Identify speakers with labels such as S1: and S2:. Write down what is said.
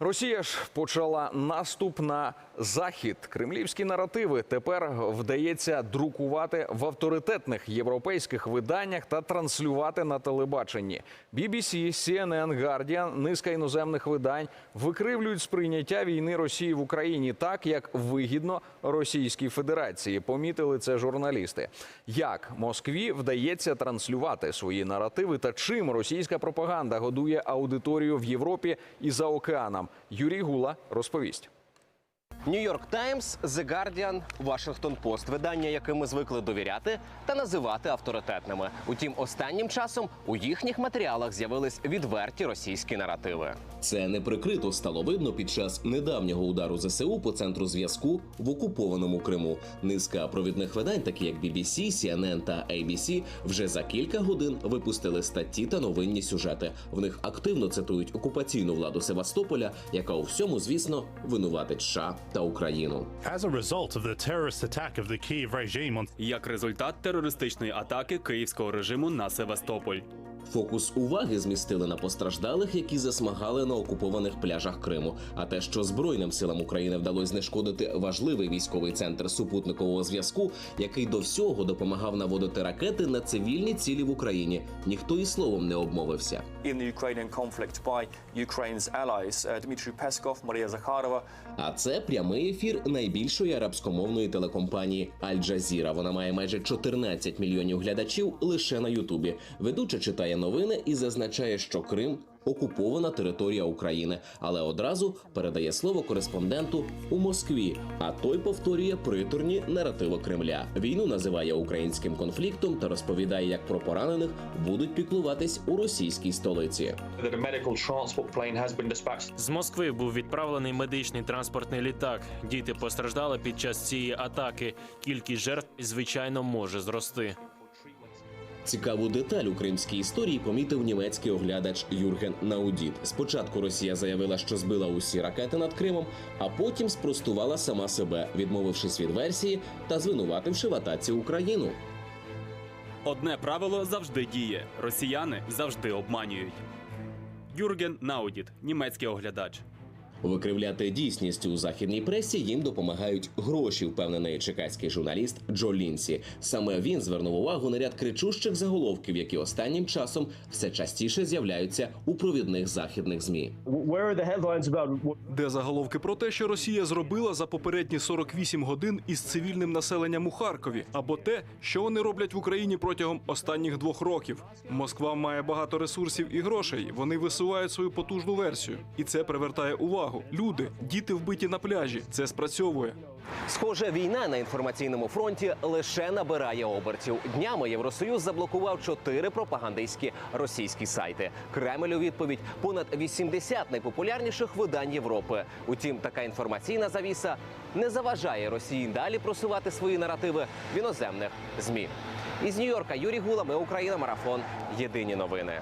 S1: Росія ж почала наступ на захід. Кремлівські наративи тепер вдається друкувати в авторитетних європейських виданнях та транслювати на телебаченні. BBC, CNN, Guardian, низка іноземних видань викривлюють сприйняття війни Росії в Україні так, як вигідно Російській Федерації. Помітили це журналісти. Як Москві вдається транслювати свої наративи та чим російська пропаганда годує аудиторію в Європі і за океаном? Юрій Гула розповість.
S2: Нью-Йорк Таймс, The Guardian, Washington Post – видання, яким ми звикли довіряти та називати авторитетними. Утім, останнім часом у їхніх матеріалах з'явились відверті російські наративи.
S3: Це неприкрито стало видно під час недавнього удару ЗСУ по центру зв'язку в окупованому Криму. Низка провідних видань, такі як BBC, CNN та ABC, вже за кілька годин випустили статті та новинні сюжети. В них активно цитують окупаційну владу Севастополя, яка у всьому, звісно, винуватить США та Україну.
S4: As a result of the terrorist attack of the Kiev regime on
S5: як результат терористичної атаки київського режиму на Севастополь.
S3: Фокус уваги змістили на постраждалих, які засмагали на окупованих пляжах Криму. А те, що Збройним силам України вдалося знешкодити важливий військовий центр супутникового зв'язку, який до всього допомагав наводити ракети на цивільні цілі в Україні, ніхто і словом не обмовився.
S6: uh, Dmitry Peskov, Maria
S3: А це прямий ефір найбільшої арабськомовної телекомпанії Аль Джазіра. Вона має майже 14 мільйонів глядачів лише на Ютубі. Ведуча читає новини і зазначає, що Крим окупована територія України, але одразу передає слово кореспонденту у Москві. А той повторює приторні наративи Кремля. Війну називає українським конфліктом та розповідає, як про поранених будуть піклуватись у російській столиці.
S7: З Москви був відправлений медичний транспортний літак. Діти постраждали під час цієї атаки. Кількість жертв, звичайно, може зрости.
S3: Цікаву деталь у кримській історії помітив німецький оглядач Юрген Наудіт. Спочатку Росія заявила, що збила усі ракети над Кримом, а потім спростувала сама себе, відмовившись від версії та звинувативши в атаці Україну.
S5: Одне правило завжди діє: росіяни завжди обманюють. Юрген Наудіт, німецький оглядач.
S3: Викривляти дійсність у західній пресі їм допомагають гроші, впевнений чекаський журналіст Джо Лінсі. Саме він звернув увагу на ряд кричущих заголовків, які останнім часом все частіше з'являються у провідних західних змі.
S8: де заголовки про те, що Росія зробила за попередні 48 годин із цивільним населенням у Харкові, або те, що вони роблять в Україні протягом останніх двох років. Москва має багато ресурсів і грошей. Вони висувають свою потужну версію, і це привертає увагу. Люди, діти вбиті на пляжі. Це спрацьовує.
S2: Схоже, війна на інформаційному фронті лише набирає обертів. Днями Євросоюз заблокував чотири пропагандистські російські сайти. Кремль у відповідь понад 80 найпопулярніших видань Європи. Утім, така інформаційна завіса не заважає Росії далі просувати свої наративи в іноземних змі. Із Нью-Йорка Юрій Гула, ми Україна, марафон. Єдині новини.